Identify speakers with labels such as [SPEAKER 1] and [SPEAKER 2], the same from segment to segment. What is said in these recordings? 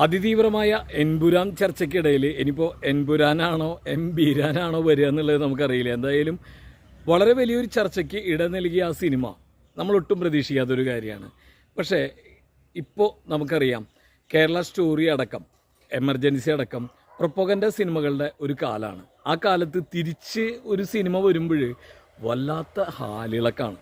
[SPEAKER 1] അതിതീവ്രമായ എൻപുരാൻ ചർച്ചയ്ക്കിടയിൽ ഇനിയിപ്പോൾ എൻപുരാനാണോ എംബീരാനാണോ വരിക എന്നുള്ളത് നമുക്കറിയില്ല. എന്തായാലും വളരെ വലിയൊരു ചർച്ചയ്ക്ക് ഇട നൽകിയ ആ സിനിമ നമ്മൾ നമ്മളൊട്ടും പ്രതീക്ഷിക്കാത്തൊരു കാര്യമാണ്. പക്ഷേ ഇപ്പോൾ നമുക്കറിയാം കേരള സ്റ്റോറി അടക്കം എമർജൻസി അടക്കം പ്രൊപ്പഗന്റെ സിനിമകളുടെ ഒരു കാലമാണ് ആ കാലത്ത് തിരിച്ച് ഒരു സിനിമ വരുമ്പോൾ വല്ലാത്ത ഹാലിളക്കാണ്.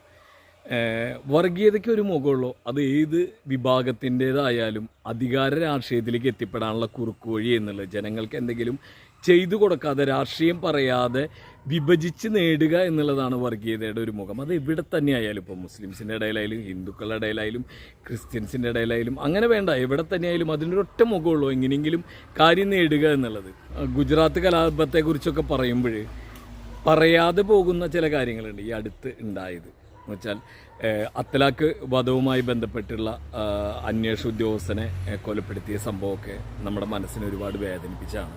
[SPEAKER 1] വർഗീയതയ്ക്ക് ഒരു മുഖമുള്ളൂ. അത് ഏത് വിഭാഗത്തിന്റേതായാലും അധികാര രാഷ്ട്രീയത്തിലേക്ക് എത്തിപ്പെടാനുള്ള കുറുക്കുവഴി എന്നുള്ളത്. ജനങ്ങൾക്ക് എന്തെങ്കിലും ചെയ്തു കൊടുക്കാതെ രാഷ്ട്രീയം പറയാതെ വിഭജിച്ച് നേടുക എന്നുള്ളതാണ് വർഗീയതയുടെ ഒരു മുഖം. അത് എവിടെ തന്നെ ആയാലും ഇപ്പോൾ മുസ്ലിംസിന്റെ ഇടയിലായാലും ഹിന്ദുക്കളുടെ ഇടയിലായാലും ക്രിസ്ത്യൻസിന്റെ ഇടയിലായാലും അങ്ങനെ വേണ്ട. എവിടെ തന്നെയായാലും അതിന്റെ ഒറ്റ മുഖമുള്ളൂ എങ്ങനെയെങ്കിലും കാര്യം നേടുക എന്നുള്ളത്. ഗുജറാത്ത് കലാപത്തെക്കുറിച്ചൊക്കെ പറയുമ്പോൾ പറയാതെ പോകുന്ന ചില കാര്യങ്ങളുണ്ട് ഈ അടുത്ത് ഉണ്ടായത്. എന്ന് വെച്ചാൽ അത്തലാക്ക് വധവുമായി ബന്ധപ്പെട്ടുള്ള അന്വേഷണ ഉദ്യോഗസ്ഥനെ കൊലപ്പെടുത്തിയ സംഭവമൊക്കെ നമ്മുടെ മനസ്സിനെ ഒരുപാട് വേദനിപ്പിച്ചാണ്.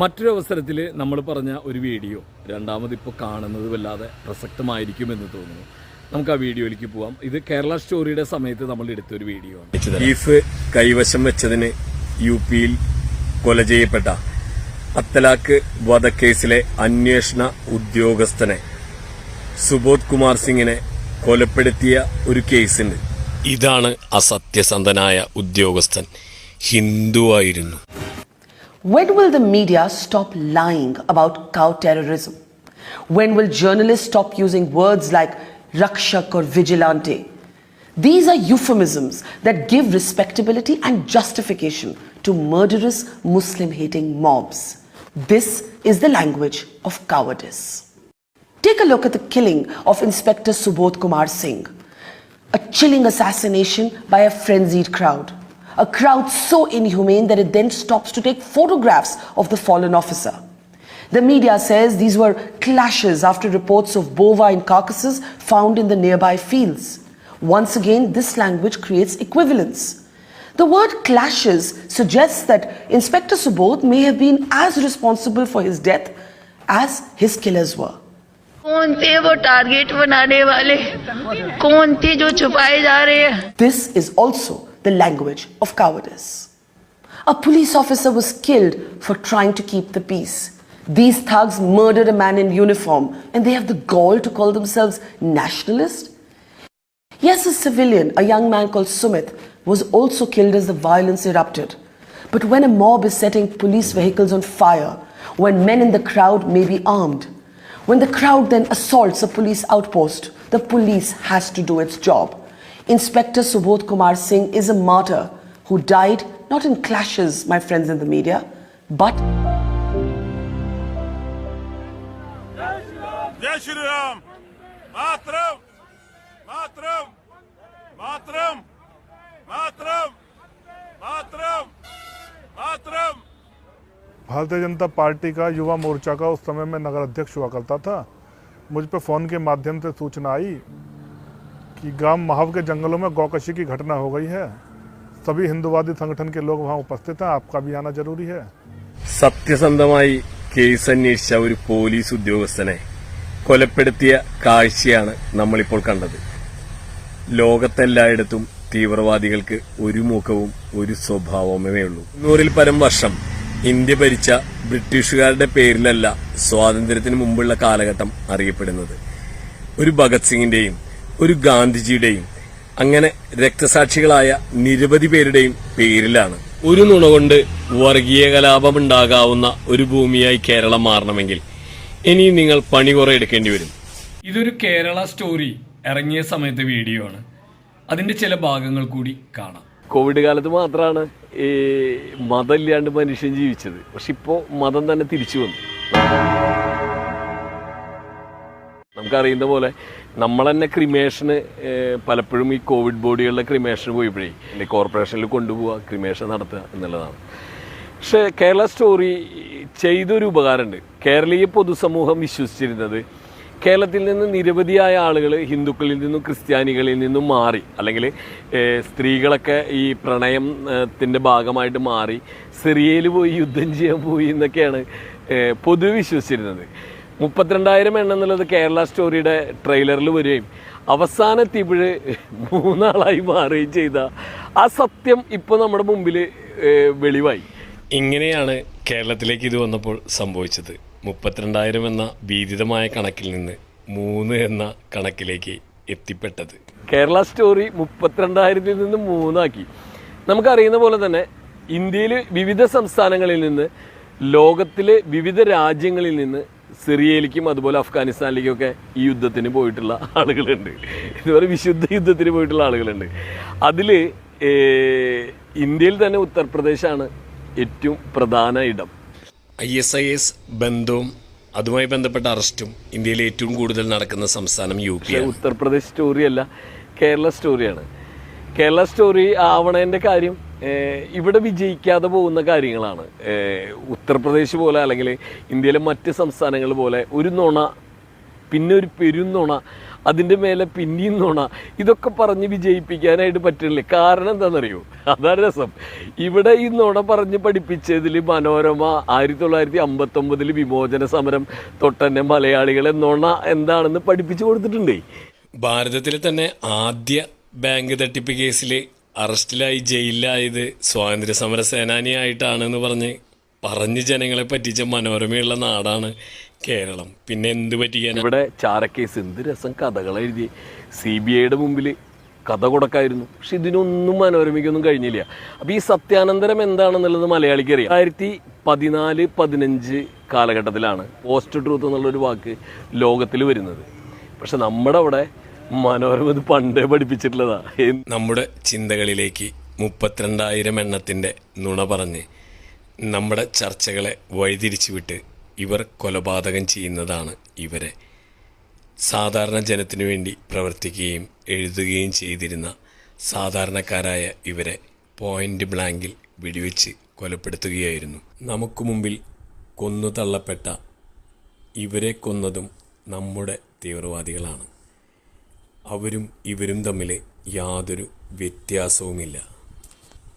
[SPEAKER 1] മറ്റൊരു അവസരത്തിൽ നമ്മൾ പറഞ്ഞ ഒരു വീഡിയോ രണ്ടാമത് ഇപ്പോൾ കാണുന്നത് വല്ലാതെ പ്രസക്തമായിരിക്കുമെന്ന് തോന്നുന്നു. നമുക്ക് ആ വീഡിയോയിലേക്ക് പോവാം. ഇത് കേരള സ്റ്റോറിയുടെ സമയത്ത് നമ്മൾ എടുത്തൊരു വീഡിയോ ആണ്.
[SPEAKER 2] ബീഫ് കൈവശം വെച്ചതിന് യു പിയിൽ കൊല ചെയ്യപ്പെട്ട അത്തലാക്ക് വധക്കേസിലെ അന്വേഷണ ഉദ്യോഗസ്ഥനെ സുബോധ് കുമാർ സിംഗിനെ കൊലപ്പെടുത്തിയ ഒരു കേസുണ്ട് ഇതാണ് അസത്യസന്ധനായ ഉദ്യോഗസ്ഥൻ ഹിന്ദുവായിരുന്നു
[SPEAKER 3] When will the media stop lying about cow terrorism? When will journalists stop using words like rakshak or vigilante? These are euphemisms that give respectability and justification to murderous Muslim hating mobs. This is the language of cowardice. Take a look at the killing of Inspector Subodh Kumar Singh, a chilling assassination by a frenzied crowd. A crowd so inhumane that it then stops to take photographs of the fallen officer. The media says these were clashes after reports of bovine carcasses found in the nearby fields. Once again, this language creates equivalence. The word clashes suggests that Inspector Subodh may have been as responsible for his death as his killers were.
[SPEAKER 4] कौन थे वो target बनाने वाले कौन थे जो छुपाए जा रहे हैं
[SPEAKER 3] This is also the language of cowardice. A police officer was killed for trying to keep the peace. These thugs murdered a man in uniform and they have the gall to call themselves nationalist? Yes, a civilian, a young man called Sumit, was also killed as the violence erupted. But when a mob is setting police vehicles on fire, when men in the crowd may be armed, when the crowd then assaults a police outpost, the police has to do its job. Inspector Subodh Kumar Singh is a martyr who died not in clashes, my friends in the media, but.
[SPEAKER 5] Matram! Matram! Matram!
[SPEAKER 6] Bharatiya Janata party का युवा मोर्चा का उस समय मैं नगर अध्यक्ष हुआ करता था मुझ पर फ़ोन के माध्यम से सूचना आई कि गांव महाव के जंगलों में गौकशी की घटना हो गई है सभी हिंदुवादी संगठन के लोग वहां उपस्थित हैं आपका भी आना जरूरी है
[SPEAKER 2] സത്യസന്ധമായി കേസ് അന്വേഷിച്ച ഒരു പോലീസ് ഉദ്യോഗസ്ഥനെ കൊലപ്പെടുത്തിയ കാഴ്ചയാണ് നമ്മളിപ്പോൾ കണ്ടത് ലോകത്തെല്ലായിടത്തും തീവ്രവാദികൾക്ക് ഒരു മുഖവും ഒരു സ്വഭാവമേ ഉള്ളൂ നൂറിൽ പരം വർഷം ഇന്ത്യ ഭരിച്ച ബ്രിട്ടീഷുകാരുടെ പേരിലല്ല സ്വാതന്ത്ര്യത്തിന് മുമ്പുള്ള കാലഘട്ടം അറിയപ്പെടുന്നത്. ഒരു ഭഗത് സിംഗിന്റെയും ഒരു ഗാന്ധിജിയുടെയും അങ്ങനെ രക്തസാക്ഷികളായ നിരവധി പേരുടെയും പേരിലാണ്. ഒരു നുണ കൊണ്ട് വർഗീയ കലാപമുണ്ടാകാവുന്ന ഒരു ഭൂമിയായി കേരളം മാറണമെങ്കിൽ ഇനി നിങ്ങൾ പണി കുറെ എടുക്കേണ്ടി വരും.
[SPEAKER 1] ഇതൊരു കേരള സ്റ്റോറി ഇറങ്ങിയ സമയത്തെ വീഡിയോ ആണ്. അതിന്റെ ചില ഭാഗങ്ങൾ കൂടി കാണാം.
[SPEAKER 2] കോവിഡ് കാലത്ത് മാത്രമാണ് ഈ മതമില്ലാണ്ട് മനുഷ്യൻ ജീവിച്ചത്. പക്ഷെ ഇപ്പോൾ മതം തന്നെ തിരിച്ചു വന്നു. നമുക്കറിയുന്ന പോലെ നമ്മൾ തന്നെ ക്രിമേഷന് പലപ്പോഴും ഈ കോവിഡ് ബോഡികളുടെ ക്രിമേഷന് പോയപ്പോഴേ അല്ലെങ്കിൽ കോർപ്പറേഷനിൽ കൊണ്ടുപോവുക ക്രിമേഷൻ നടത്തുക എന്നുള്ളതാണ്. പക്ഷേ കേരള സ്റ്റോറി ചെയ്തൊരു ഉപകാരമുണ്ട്. കേരളീയ പൊതുസമൂഹം വിശ്വസിച്ചിരുന്നത് കേരളത്തിൽ നിന്ന് നിരവധിയായ ആളുകൾ ഹിന്ദുക്കളിൽ നിന്നും ക്രിസ്ത്യാനികളിൽ നിന്നും മാറി. അല്ലെങ്കിൽ സ്ത്രീകളൊക്കെ ഈ പ്രണയത്തിന്റെ ഭാഗമായിട്ട് മാറി സിറിയയിൽ പോയി യുദ്ധം ചെയ്യാൻ പോയി എന്നൊക്കെയാണ് പൊതുവെ വിശ്വസിച്ചിരുന്നത്. മുപ്പത്തിരണ്ടായിരം എണ്ണം എന്നുള്ളത് കേരള സ്റ്റോറിയുടെ ട്രെയിലറിൽ വരികയും അവസാനെത്തിയപ്പോഴ് മൂന്നാളായി മാറുകയും ചെയ്ത ആ സത്യം ഇപ്പോൾ നമ്മുടെ മുമ്പിൽ വെളിവായി.
[SPEAKER 7] ഇങ്ങനെയാണ് കേരളത്തിലേക്ക് ഇത് വന്നപ്പോൾ സംഭവിച്ചത്. മുപ്പത്തിരണ്ടായിരം എന്ന ഭീതിതമായ കണക്കിൽ നിന്ന് മൂന്ന് എന്ന കണക്കിലേക്ക് എത്തിപ്പെട്ടത്.
[SPEAKER 2] കേരള സ്റ്റോറി മുപ്പത്തിരണ്ടായിരത്തിൽ നിന്ന് മൂന്നാക്കി. നമുക്കറിയുന്ന പോലെ തന്നെ ഇന്ത്യയിൽ വിവിധ സംസ്ഥാനങ്ങളിൽ നിന്ന് ലോകത്തിലെ വിവിധ രാജ്യങ്ങളിൽ നിന്ന് സിറിയയിലേക്കും അതുപോലെ അഫ്ഗാനിസ്ഥാനിലേക്കും ഒക്കെ ഈ യുദ്ധത്തിന് പോയിട്ടുള്ള ആളുകളുണ്ട്. ഇതുപോലെ വിശുദ്ധ യുദ്ധത്തിന് പോയിട്ടുള്ള ആളുകളുണ്ട്. അതിൽ ഇന്ത്യയിൽ തന്നെ ഉത്തർപ്രദേശാണ് ഏറ്റവും പ്രധാന ഇടം.
[SPEAKER 7] ഐ എസ് ഐ എസ് ബന്ധവും അതുമായി ബന്ധപ്പെട്ട അറസ്റ്റും ഇന്ത്യയിൽ ഏറ്റവും കൂടുതൽ നടക്കുന്ന സംസ്ഥാനം യു പി
[SPEAKER 2] ഉത്തർപ്രദേശ് സ്റ്റോറിയല്ല കേരള സ്റ്റോറിയാണ് കേരള സ്റ്റോറി ആവണേന്റെ കാര്യം ഇവിടെ വിജയിക്കാതെ പോകുന്ന കാര്യങ്ങളാണ്. ഉത്തർപ്രദേശ് പോലെ അല്ലെങ്കിൽ ഇന്ത്യയിലെ മറ്റ് സംസ്ഥാനങ്ങൾ പോലെ ഒരു നുണ പിന്നെ ഒരു പെരുന്നുണ അതിന്റെ മേലെ പിന്നെയും നുണ. ഇതൊക്കെ പറഞ്ഞ് വിജയിപ്പിക്കാനായിട്ട് പറ്റില്ല? കാരണം എന്താണെന്നറിയോ? അതാണ് രസം. ഇവിടെ ഈ നോണ പറഞ്ഞ് പഠിപ്പിച്ചതിൽ മനോരമ ആയിരത്തി തൊള്ളായിരത്തി അമ്പത്തൊമ്പതിൽ വിമോചന സമരം തൊട്ടന്നെ മലയാളികളെ നോണ എന്താണെന്ന് പഠിപ്പിച്ചു കൊടുത്തിട്ടുണ്ടേ.
[SPEAKER 7] ഭാരതത്തിലെ തന്നെ ആദ്യ ബാങ്ക് തട്ടിപ്പ് കേസിൽ അറസ്റ്റിലായി ജയിലിലായത് സ്വാതന്ത്ര്യ സമര സേനാനിയായിട്ടാണെന്ന് പറഞ്ഞ് പറഞ്ഞ് ജനങ്ങളെ പറ്റിച്ച മനോരമയുള്ള നാടാണ് കേരളം. പിന്നെ എന്ത് പറ്റി
[SPEAKER 2] ഇവിടെ ചാരക്കേസ് എന്ത് രസം കഥകൾ എഴുതി. സി ബി ഐയുടെ മുമ്പിൽ കഥ കൊടുക്കായിരുന്നു. പക്ഷെ ഇതിനൊന്നും മനോരമിക്കൊന്നും കഴിഞ്ഞില്ല. അപ്പോൾ ഈ സത്യാനന്തരം എന്താണെന്നുള്ളത് മലയാളിക്ക് അറിയാം. ആയിരത്തി പതിനാല് പതിനഞ്ച് കാലഘട്ടത്തിലാണ് പോസ്റ്റ് ട്രൂത്ത് എന്നുള്ളൊരു വാക്ക് ലോകത്തിൽ വരുന്നത്. പക്ഷെ നമ്മുടെ അവിടെ മനോരമ ഇത് പണ്ടേ പഠിപ്പിച്ചിട്ടുള്ളതാ.
[SPEAKER 7] നമ്മുടെ ചിന്തകളിലേക്ക് മുപ്പത്തിരണ്ടായിരം എണ്ണത്തിന്റെ നുണ പറഞ്ഞ് നമ്മുടെ ചർച്ചകളെ വഴിതിരിച്ചു വിട്ട് ഇവർ കൊലപാതകം ചെയ്യുന്നതാണ് ഇവരെ. സാധാരണ ജനത്തിനു വേണ്ടി പ്രവർത്തിക്കുകയും എഴുതുകയും ചെയ്തിരുന്ന സാധാരണക്കാരായ ഇവരെ പോയിന്റ് ബ്ലാങ്കിൽ വെടിവെച്ച് കൊലപ്പെടുത്തുകയായിരുന്നു. നമുക്ക് മുമ്പിൽ കൊന്നു തള്ളപ്പെട്ട ഇവരെ കൊന്നതും നമ്മുടെ തീവ്രവാദികളാണ്. അവരും ഇവരും തമ്മിൽ യാതൊരു വ്യത്യാസവുമില്ല.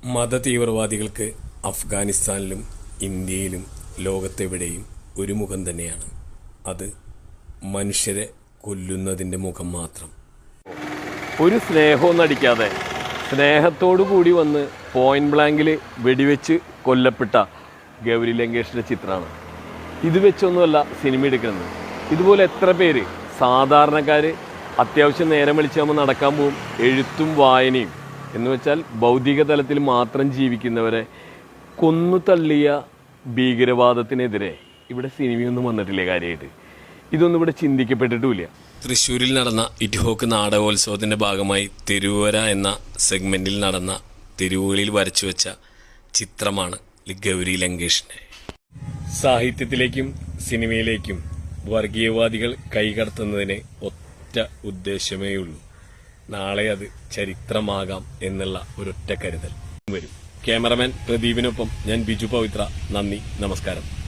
[SPEAKER 7] മത തീവ്രവാദികൾക്ക് അഫ്ഗാനിസ്ഥാനിലും ഇന്ത്യയിലും ലോകത്തെവിടെയും ഒരു മുഖം തന്നെയാണ്. അത് മനുഷ്യരെ കൊല്ലുന്നതിന്റെ മുഖം മാത്രം.
[SPEAKER 2] ഒരു സ്നേഹവും അടിക്കാതെ സ്നേഹത്തോടു കൂടി വന്ന് പോയിന്റ് ബ്ലാങ്കിൽ വെടിവെച്ച് കൊല്ലപ്പെട്ട ഗൗരി ലങ്കേഷിന്റെ ചിത്രമാണ്. ഇത് വെച്ചൊന്നുമല്ല സിനിമ എടുക്കുന്നത്. ഇതുപോലെ എത്ര പേര് സാധാരണക്കാർ അത്യാവശ്യം നേരം വിളിച്ചാകുമ്പോൾ നടക്കാൻ പോവും എഴുത്തും വായനയും എന്ന് വെച്ചാൽ ഭൗതിക തലത്തിൽ മാത്രം ജീവിക്കുന്നവരെ കൊന്നു തള്ളിയ ഭീകരവാദത്തിനെതിരെ ഇവിടെ സിനിമയൊന്നും വന്നിട്ടില്ല കാര്യമായിട്ട് ഇതൊന്നും ഇവിടെ ചിന്തിക്കപ്പെട്ടിട്ടുമില്ല.
[SPEAKER 7] തൃശ്ശൂരിൽ നടന്ന ഇറ്റ്ഹോക്ക് നാടകോത്സവത്തിന്റെ ഭാഗമായി തെരുവര എന്ന സെഗ്മെന്റിൽ നടന്ന തെരുവുകളിൽ വരച്ചു വെച്ച ചിത്രമാണ് ഗൗരി ലങ്കേഷിന്റെ സാഹിത്യത്തിലേക്കും സിനിമയിലേക്കും വർഗീയവാദികൾ കൈകടത്തുന്നതിന് ഒറ്റ ഉദ്ദേശമേയുള്ളൂ. നാളെ അത് ചരിത്രമാകാം എന്നുള്ള ഒരൊറ്റ കരുതൽ. വരും. ക്യാമറമാൻ പ്രദീപിനൊപ്പം ഞാൻ ബിജു പവിത്ര. നന്ദി നമസ്കാരം.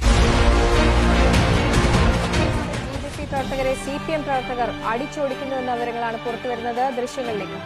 [SPEAKER 8] പ്രവർത്തകരെ സി പി എം പ്രവർത്തകർ അടിച്ചോടിക്കുന്നുവെന്ന വിവരങ്ങളാണ് പുറത്തുവരുന്നത്. ദൃശ്യങ്ങളിലേക്ക്.